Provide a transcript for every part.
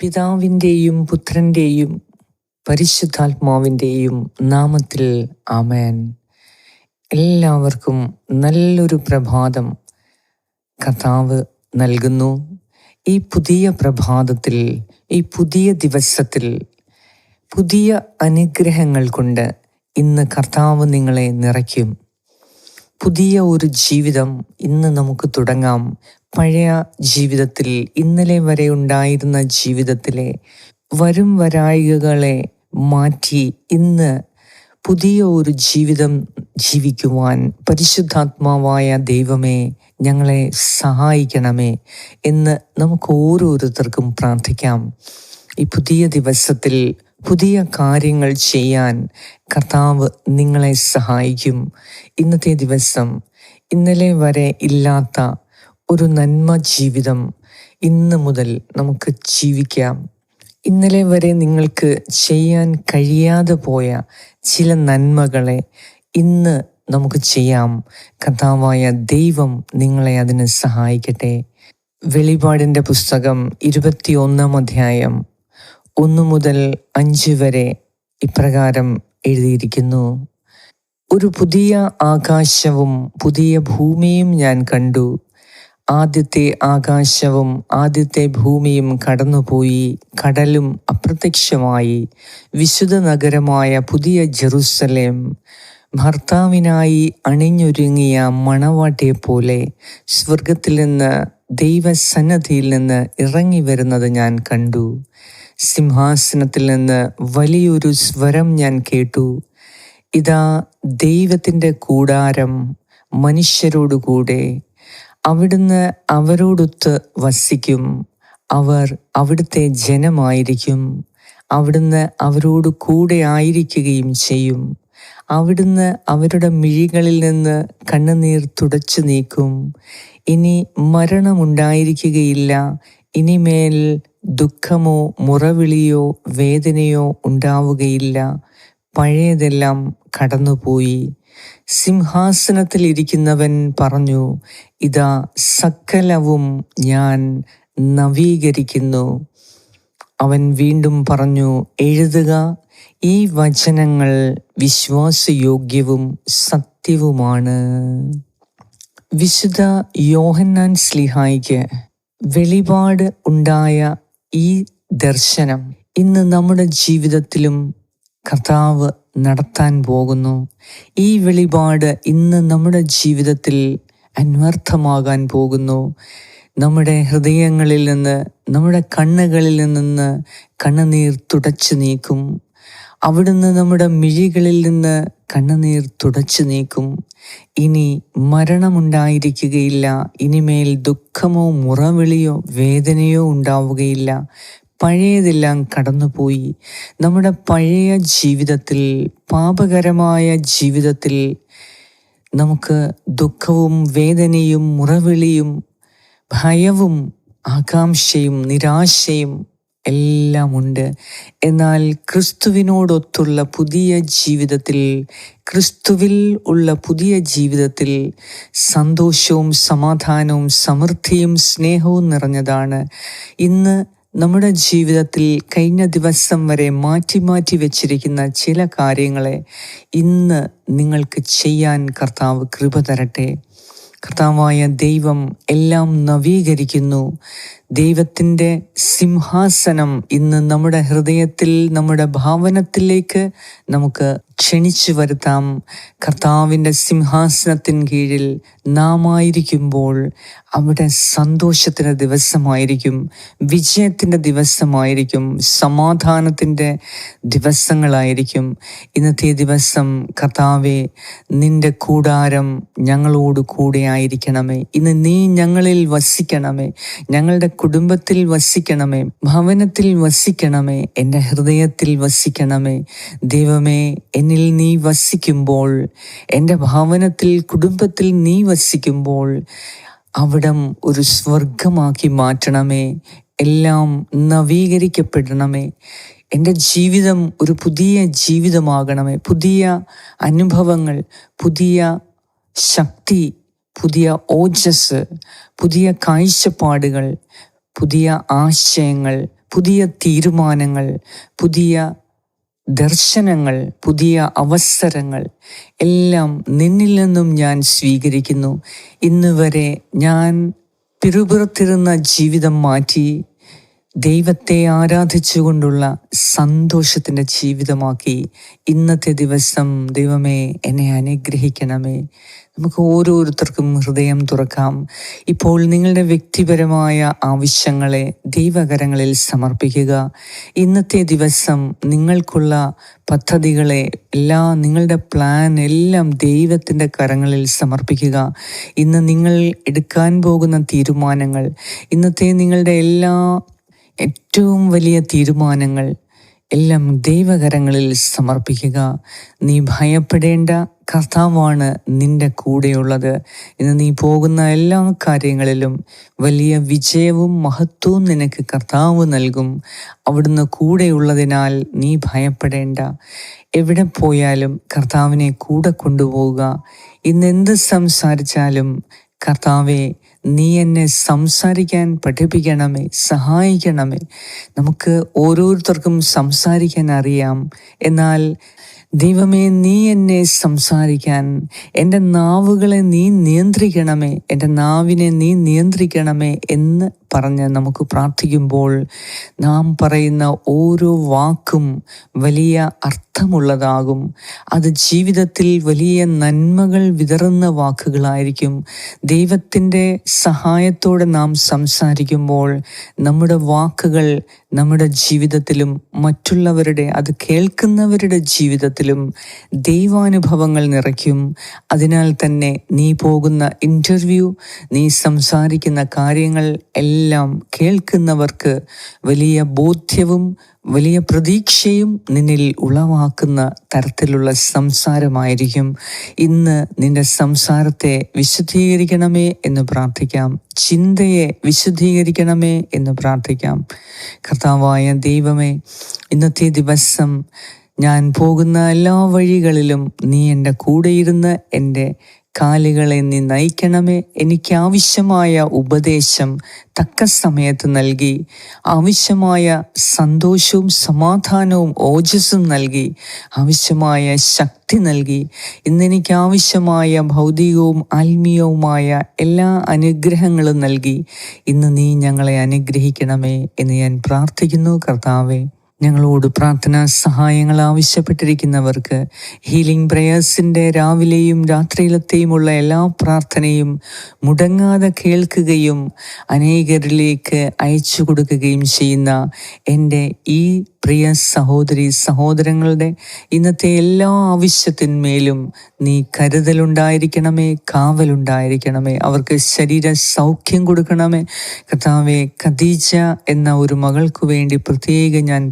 പിതാവിന്റെയും പുത്രന്റെയും പരിശുദ്ധാത്മാവിന്റെയും നാമത്തിൽ ആമേൻ. എല്ലാവർക്കും നല്ലൊരു പ്രഭാതം കർത്താവ് നൽകുന്നു. ഈ പുതിയ പ്രഭാതത്തിൽ ഈ പുതിയ ദിവസത്തിൽ പുതിയ അനുഗ്രഹങ്ങൾ കൊണ്ട് ഇന്ന് കർത്താവ് നിങ്ങളെ നിറയ്ക്കും. പുതിയ ഒരു ജീവിതം ഇന്ന് നമുക്ക് തുടങ്ങാം. പഴയ ജീവിതത്തിൽ ഇന്നലെ വരെ ഉണ്ടായിരുന്ന ജീവിതത്തിലെ വരും വരായികകളെ മാറ്റി ഇന്ന് പുതിയ ഒരു ജീവിതം ജീവിക്കുവാൻ പരിശുദ്ധാത്മാവായ ദൈവമേ ഞങ്ങളെ സഹായിക്കണമേ എന്ന് നമുക്ക് ഓരോരുത്തർക്കും പ്രാർത്ഥിക്കാം. ഈ പുതിയ ദിവസത്തിൽ പുതിയ കാര്യങ്ങൾ ചെയ്യാൻ കർത്താവ് നിങ്ങളെ സഹായിക്കും. ഇന്നത്തെ ദിവസം ഇന്നലെ വരെ ഇല്ലാത്ത ഒരു നന്മ ജീവിതം ഇന്ന് മുതൽ നമുക്ക് ജീവിക്കാം. ഇന്നലെ വരെ നിങ്ങൾക്ക് ചെയ്യാൻ കഴിയാതെ പോയ ചില നന്മകളെ ഇന്ന് നമുക്ക് ചെയ്യാം. കഥാവായ ദൈവം നിങ്ങളെ അതിന് സഹായിക്കട്ടെ. വെളിപാടിന്റെ പുസ്തകം ഇരുപത്തിയൊന്നാം അധ്യായം ഒന്നു മുതൽ അഞ്ച് വരെ ഇപ്രകാരം എഴുതിയിരിക്കുന്നു. ഒരു പുതിയ ആകാശവും പുതിയ ഭൂമിയും ഞാൻ കണ്ടു. ആദ്യത്തെ ആകാശവും ആദ്യത്തെ ഭൂമിയും കടന്നുപോയി. കടലും അപ്രത്യക്ഷമായി. വിശുദ്ധ നഗരമായ പുതിയ ജെറുസലേം. ഭർത്താവിനായി അണിഞ്ഞൊരുങ്ങിയ മണവാട്ടിയെ പോലെ സ്വർഗത്തിൽ നിന്ന് ദൈവസന്നദ്ധിയിൽ നിന്ന് ഇറങ്ങി വരുന്നത് ഞാൻ കണ്ടു. സിംഹാസനത്തിൽ നിന്ന് വലിയൊരു സ്വരം ഞാൻ കേട്ടു. ഇതാ ദൈവത്തിന്റെ കൂടാരം മനുഷ്യരോടുകൂടെ അവിടുന്ന് അവരോടൊത്ത് വസിക്കും. അവർ അവിടുത്തെ ജനമായിരിക്കും. അവിടുന്ന് അവരോട് കൂടെ ആയിരിക്കുകയും ചെയ്യും. അവിടുന്ന് അവരുടെ മിഴികളിൽ നിന്ന് കണ്ണുനീർ തുടച്ചു നീക്കും. ഇനി മരണമുണ്ടായിരിക്കുകയില്ല. ഇനിമേൽ ദുഃഖമോ മുറവിളിയോ വേദനയോ ഉണ്ടാവുകയില്ല. പഴയതെല്ലാം കടന്നുപോയി. സിംഹാസനത്തിൽ ഇരിക്കുന്നവൻ പറഞ്ഞു ഇതാ സകലവും ഞാൻ നവീകരിക്കുന്നു. അവൻ വീണ്ടും പറഞ്ഞു എഴുതുക ഈ വചനങ്ങൾ വിശ്വാസയോഗ്യവും സത്യവുമാണ്. വിശുദ്ധ യോഹന്നാൻ സ്ലിഹായിക്ക് വെളിപാട് ഉണ്ടായ ഈ ദർശനം ഇന്ന് നമ്മുടെ ജീവിതത്തിലും കർത്താവ് നടത്താൻ പോകുന്നു. ഈ വെളിപാട് ഇന്ന് നമ്മുടെ ജീവിതത്തിൽ അന്വർത്ഥമാകാൻ പോകുന്നു. നമ്മുടെ ഹൃദയങ്ങളിൽ നിന്ന് നമ്മുടെ കണ്ണുകളിൽ നിന്ന് കണ്ണുനീർ തുടച്ചു നീക്കും. അവിടുന്ന് നമ്മുടെ മിഴികളിൽ നിന്ന് കണ്ണുനീർ തുടച്ചു നീക്കും. ഇനി മരണമുണ്ടായിരിക്കുകയില്ല. ഇനിമേൽ ദുഃഖമോ മുറവിളിയോ വേദനയോ ഉണ്ടാവുകയില്ല. പഴയതെല്ലാം കടന്നുപോയി. നമ്മുടെ പഴയ ജീവിതത്തിൽ പാപകരമായ ജീവിതത്തിൽ നമുക്ക് ദുഃഖവും വേദനയും മുറവിളിയും ഭയവും ആകാംക്ഷയും നിരാശയും എല്ലാം ഉണ്ട് എന്നാൽ ക്രിസ്തുവിനോടൊത്തുള്ള പുതിയ ജീവിതത്തിൽ ക്രിസ്തുവിൽ ഉള്ള പുതിയ ജീവിതത്തിൽ സന്തോഷവും സമാധാനവും സമൃദ്ധിയും സ്നേഹവും നിറഞ്ഞതാണ്. ഇന്ന് നമ്മുടെ ജീവിതത്തിൽ കഴിഞ്ഞ ദിവസം വരെ മാറ്റി മാറ്റി വെച്ചിരിക്കുന്ന ചില കാര്യങ്ങളെ ഇന്ന് നിങ്ങൾക്ക് ചെയ്യാൻ കർത്താവ് കൃപ തരട്ടെ. കർത്താവായ ദൈവം എല്ലാം നവീകരിക്കുന്നു. ദൈവത്തിന്റെ സിംഹാസനം ഇന്ന് നമ്മുടെ ഹൃദയത്തിൽ നമ്മുടെ ഭാവനത്തിലേക്ക് നമുക്ക് ക്ഷണിച്ചു വരുത്താം. കർത്താവിന്റെ സിംഹാസനത്തിന് കീഴിൽ നാം ആയിരിക്കുമ്പോൾ അവിടെ സന്തോഷത്തിന്റെ ദിവസമായിരിക്കും വിജയത്തിന്റെ ദിവസമായിരിക്കും സമാധാനത്തിന്റെ ദിവസങ്ങളായിരിക്കും. ഇന്നത്തെ ദിവസം കർത്താവെ നിന്റെ കൂടാരം ഞങ്ങളോട് കൂടെ ആയിരിക്കണമേ. ഇന്ന് നീ ഞങ്ങളിൽ വസിക്കണമേ. ഞങ്ങളുടെ കുടുംബത്തിൽ വസിക്കണമേ. ഭവനത്തിൽ വസിക്കണമേ. എന്റെ ഹൃദയത്തിൽ വസിക്കണമേ. ദൈവമേ എന്നിൽ നീ വസിക്കുമ്പോൾ എന്റെ ഭവനത്തിൽ കുടുംബത്തിൽ നീ വസിക്കുമ്പോൾ അവിടം ഒരു സ്വർഗമാക്കി മാറ്റണമേ. എല്ലാം നവീകരിക്കപ്പെടണമേ. എന്റെ ജീവിതം ഒരു പുതിയ ജീവിതമാകണമേ. പുതിയ അനുഭവങ്ങൾ പുതിയ ശക്തി പുതിയ ഓജസ് പുതിയ കാഴ്ചപ്പാടുകൾ പുതിയ ആശയങ്ങൾ പുതിയ തീരുമാനങ്ങൾ പുതിയ ദർശനങ്ങൾ പുതിയ അവസരങ്ങൾ എല്ലാം നിന്നിൽ നിന്നും ഞാൻ സ്വീകരിക്കുന്നു. ഇന്ന് വരെ ഞാൻ പിറുപിറുത്തിരുന്ന ജീവിതം മാറ്റി ദൈവത്തെ ആരാധിച്ചുകൊണ്ടുള്ള സന്തോഷത്തിന്റെ ജീവിതമാക്കി. ഇന്നത്തെ ദിവസം ദൈവമേ എന്നെ അനുഗ്രഹിക്കണമേ. നമുക്ക് ഓരോരുത്തർക്കും ഹൃദയം തുറക്കാം. ഇപ്പോൾ നിങ്ങളുടെ വ്യക്തിപരമായ ആവശ്യങ്ങളെ ദൈവകരങ്ങളിൽ സമർപ്പിക്കുക. ഇന്നത്തെ ദിവസം നിങ്ങൾക്കുള്ള പദ്ധതികളെ എല്ലാ നിങ്ങളുടെ പ്ലാൻ എല്ലാം ദൈവത്തിന്റെ കരങ്ങളിൽ സമർപ്പിക്കുക. ഇന്ന് നിങ്ങൾ എടുക്കാൻ പോകുന്ന തീരുമാനങ്ങൾ ഇന്നത്തെ നിങ്ങളുടെ എല്ലാ ഏറ്റവും വലിയ തീരുമാനങ്ങൾ എല്ലാം ദൈവകരങ്ങളിൽ സമർപ്പിക്കുക. നീ ഭയപ്പെടേണ്ട. കർത്താവാണ് നിന്റെ കൂടെയുള്ളത്. ഇന്ന് നീ പോകുന്ന എല്ലാ കാര്യങ്ങളിലും വലിയ വിജയവും മഹത്വവും നിനക്ക് കർത്താവ് നൽകും. അവിടുന്ന് കൂടെയുള്ളതിനാൽ നീ ഭയപ്പെടേണ്ട. എവിടെ പോയാലും കർത്താവിനെ കൂടെ കൊണ്ടുപോവുക. ഇന്ന് എന്ത് സംസാരിച്ചാലും കർത്താവെ നീ എന്നെ സംസാരിക്കാൻ പഠിപ്പിക്കണമേ സഹായിക്കണമേ. നമുക്ക് ഓരോരുത്തർക്കും സംസാരിക്കാൻ അറിയാം. എന്നാൽ ദൈവമേ നീ എന്നെ സംസാരിക്കാൻ എന്റെ നാവുകളെ നീ നിയന്ത്രിക്കണമേ എന്റെ നാവിനെ നീ നിയന്ത്രിക്കണമേ എന്ന് പറഞ്ഞ് നമുക്ക് പ്രാർത്ഥിക്കുമ്പോൾ നാം പറയുന്ന ഓരോ വാക്കും വലിയ അർത്ഥമുള്ളതാകും. അത് ജീവിതത്തിൽ വലിയ നന്മകൾ വിതറുന്ന വാക്കുകളായിരിക്കും. ദൈവത്തിന്റെ സഹായത്തോടെ നാം സംസാരിക്കുമ്പോൾ നമ്മുടെ വാക്കുകൾ നമ്മുടെ ജീവിതത്തിലും മറ്റുള്ളവരുടെ അത് കേൾക്കുന്നവരുടെ ജീവിതത്തിലും ദൈവാനുഭവങ്ങൾ നിറയ്ക്കും. അതിനാൽ തന്നെ നീ പോകുന്ന ഇന്റർവ്യൂ നീ സംസാരിക്കുന്ന കാര്യങ്ങൾ എല്ലാം കേൾക്കുന്നവർക്ക് വലിയ ബോധ്യവും വലിയ പ്രതീക്ഷയും നിന്നിൽ ഉളവാക്കുന്ന തരത്തിലുള്ള സംസാരമായിരിക്കും. ഇന്ന് നിന്റെ സംസാരത്തെ വിശുദ്ധീകരിക്കണമേ എന്ന് പ്രാർത്ഥിക്കാം. ചിന്തയെ വിശുദ്ധീകരിക്കണമേ എന്ന് പ്രാർത്ഥിക്കാം. കർത്താവായ ദൈവമേ ഇന്നത്തെ ദിവസം ഞാൻ പോകുന്ന എല്ലാ വഴികളിലും നീ എന്റെ കൂടെയിരുന്ന് എന്റെ കാലുകളെ നീ നയിക്കണമേ. എനിക്ക് ആവശ്യമായ ഉപദേശം തക്ക സമയത്ത് നൽകി. ആവശ്യമായ സന്തോഷവും സമാധാനവും ഓജസ്സും നൽകി. ആവശ്യമായ ശക്തി നൽകി. ഇന്നെനിക്ക് ആവശ്യമായ ഭൗതികവും ആത്മീയവുമായ എല്ലാ അനുഗ്രഹങ്ങളും നൽകി. ഇന്ന് നീ ഞങ്ങളെ അനുഗ്രഹിക്കണമേ എന്ന് ഞാൻ പ്രാർത്ഥിക്കുന്നു കർത്താവേ. ഞങ്ങളോട് പ്രാർത്ഥനാ സഹായങ്ങൾ ആവശ്യപ്പെട്ടിരിക്കുന്നവർക്ക് ഹീലിംഗ് പ്രേയേഴ്സിന്റെ രാവിലെയും രാത്രിയിലത്തെയുമുള്ള എല്ലാ പ്രാർത്ഥനയും മുടങ്ങാതെ കേൾക്കുകയും അനേകരിലേക്ക് അയച്ചു കൊടുക്കുകയും ചെയ്യുന്ന എന്റെ ഈ പ്രിയ സഹോദരി സഹോദരങ്ങളുടെ ഇന്നത്തെ എല്ലാ ആവശ്യത്തിന്മേലും നീ കരുതലുണ്ടായിരിക്കണമേ കാവലുണ്ടായിരിക്കണമേ അവർക്ക് ശരീര സൗഖ്യം കൊടുക്കണമേ. കർത്താവെ ഖദീജ എന്ന ഒരു മകൾക്ക് വേണ്ടി പ്രത്യേകം ഞാൻ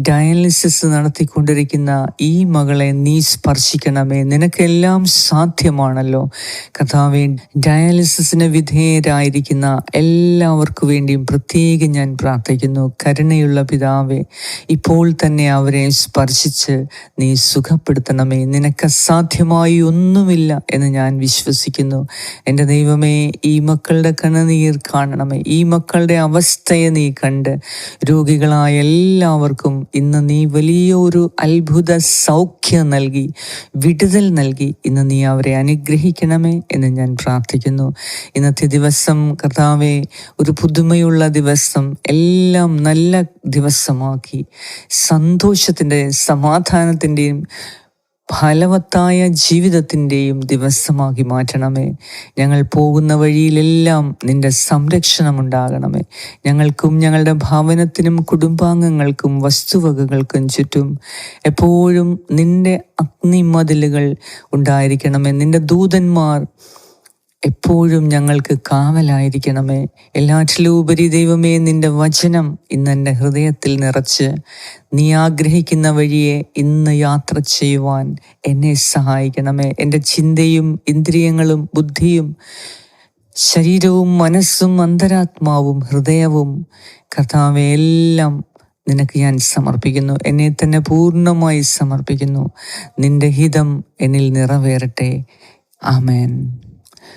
ഡയാലിസിസ് നടത്തിക്കൊണ്ടിരിക്കുന്ന ഈ മകളെ നീ സ്പർശിക്കണമേ. നിനക്കെല്ലാം സാധ്യമാണല്ലോ. കർത്താവെ ഡയാലിസിസിന് വിധേയരായിരിക്കുന്ന എല്ലാവർക്കു വേണ്ടിയും പ്രത്യേകം ഞാൻ പ്രാർത്ഥിക്കുന്നു. കരുണയുള്ള പിതാവെ ഇപ്പോൾ തന്നെ അവരെ സ്പർശിച്ച് നീ സുഖപ്പെടുത്തണമേ. നിനക്ക് അസാധ്യമായി ഒന്നുമില്ല എന്ന് ഞാൻ വിശ്വസിക്കുന്നു. എന്റെ ദൈവമേ ഈ മക്കളുടെ കണ്ണുനീർ കാണണമേ. ഈ മക്കളുടെ അവസ്ഥയെ നീ കണ്ട് രോഗികളായ എല്ലാവർക്കും ഇന്ന് നീ വലിയൊരു അത്ഭുത സൗഖ്യം നൽകി വിടുതൽ നൽകി. ഇന്ന് നീ അവരെ അനുഗ്രഹിക്കണമേ എന്ന് ഞാൻ പ്രാർത്ഥിക്കുന്നു. ഇന്നത്തെ ദിവസം കർത്താവെ ഒരു പുതുമയുള്ള ദിവസം എല്ലാം നല്ല ദിവസമാക്കി. സന്തോഷത്തിന്റെ സമാധാനത്തിന്റെയും ഫലവത്തായ ജീവിതത്തിന്റെയും ദിവസമാക്കി മാറ്റണമേ. ഞങ്ങൾ പോകുന്ന വഴിയിലെല്ലാം നിന്റെ സംരക്ഷണം ഉണ്ടാകണമേ ഞങ്ങൾക്കും ഞങ്ങളുടെ ഭവനത്തിനും കുടുംബാംഗങ്ങൾക്കും വസ്തുവകകൾക്കും ചുറ്റും എപ്പോഴും നിന്റെ അഗ്നിമതിലുകൾ ഉണ്ടായിരിക്കണമേ. നിന്റെ ദൂതന്മാർ എപ്പോഴും ഞങ്ങൾക്ക് കാവലായിരിക്കണമേ. എല്ലാറ്റിലും ഉപരി ദൈവമേ നിന്റെ വചനം ഇന്ന് എന്റെ ഹൃദയത്തിൽ നിറച്ച്. നീ ആഗ്രഹിക്കുന്ന വഴിയെ ഇന്ന് യാത്ര ചെയ്യുവാൻ എന്നെ സഹായിക്കണമേ. എന്റെ ചിന്തയും ഇന്ദ്രിയങ്ങളും ബുദ്ധിയും ശരീരവും മനസ്സും അന്തരാത്മാവും ഹൃദയവും കർത്താവെ എല്ലാം നിനക്ക് ഞാൻ സമർപ്പിക്കുന്നു. എന്നെ തന്നെ പൂർണമായി സമർപ്പിക്കുന്നു. നിന്റെ ഹിതം എന്നിൽ നിറവേറട്ടെ. ആമേൻ.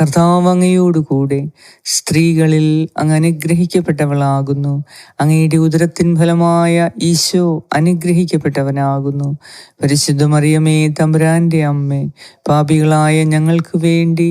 കർത്താവ് അങ്ങയോടുകൂടെ സ്ത്രീകളിൽ അങ്ങ് അനുഗ്രഹിക്കപ്പെട്ടവളാകുന്നു. അങ്ങയുടെ ഉദരത്തിൻ ഫലമായ ഈശോ അനുഗ്രഹിക്കപ്പെട്ടവനാകുന്നു. പരിശുദ്ധ മറിയമേ അമ്മേ പാപികളായ ഞങ്ങൾക്ക് വേണ്ടി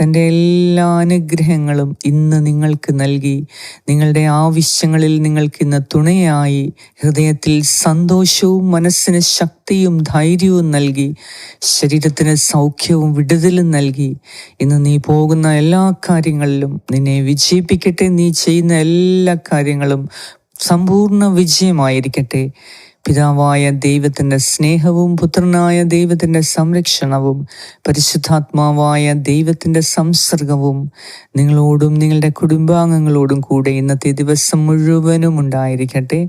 തന്റെ എല്ലാ അനുഗ്രഹങ്ങളും ഇന്ന് നിങ്ങൾക്ക് നൽകി. നിങ്ങളുടെ ആവശ്യങ്ങളിൽ നിങ്ങൾക്ക് ഇന്ന് തുണയായി. ഹൃദയത്തിൽ സന്തോഷവും മനസ്സിന് ശക്തിയും ധൈര്യവും നൽകി. ശരീരത്തിന് സൗഖ്യവും വിടുതലും നൽകി. ഇന്ന് നീ പോകുന്ന എല്ലാ കാര്യങ്ങളിലും നിന്നെ വിജയിപ്പിക്കട്ടെ. നീ ചെയ്യുന്ന എല്ലാ കാര്യങ്ങളും സമ്പൂർണ വിജയമായിരിക്കട്ടെ. പിതാവായ ദൈവത്തിന്റെ സ്നേഹവും പുത്രനായ ദൈവത്തിന്റെ സംരക്ഷണവും പരിശുദ്ധാത്മാവായ ദൈവത്തിന്റെ സംസർഗവും നിങ്ങളോടും നിങ്ങളുടെ കുടുംബാംഗങ്ങളോടും കൂടെ ഇന്നത്തെ ദിവസം മുഴുവനും ഉണ്ടായിരിക്കട്ടെ.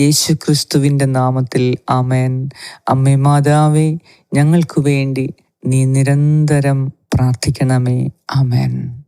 യേശു ക്രിസ്തുവിന്റെ നാമത്തിൽ ആമേൻ. അമ്മേ മാതാവേ ഞങ്ങൾക്കു വേണ്ടി നീ നിരന്തരം പ്രാർത്ഥിക്കണമേ. ആമേൻ.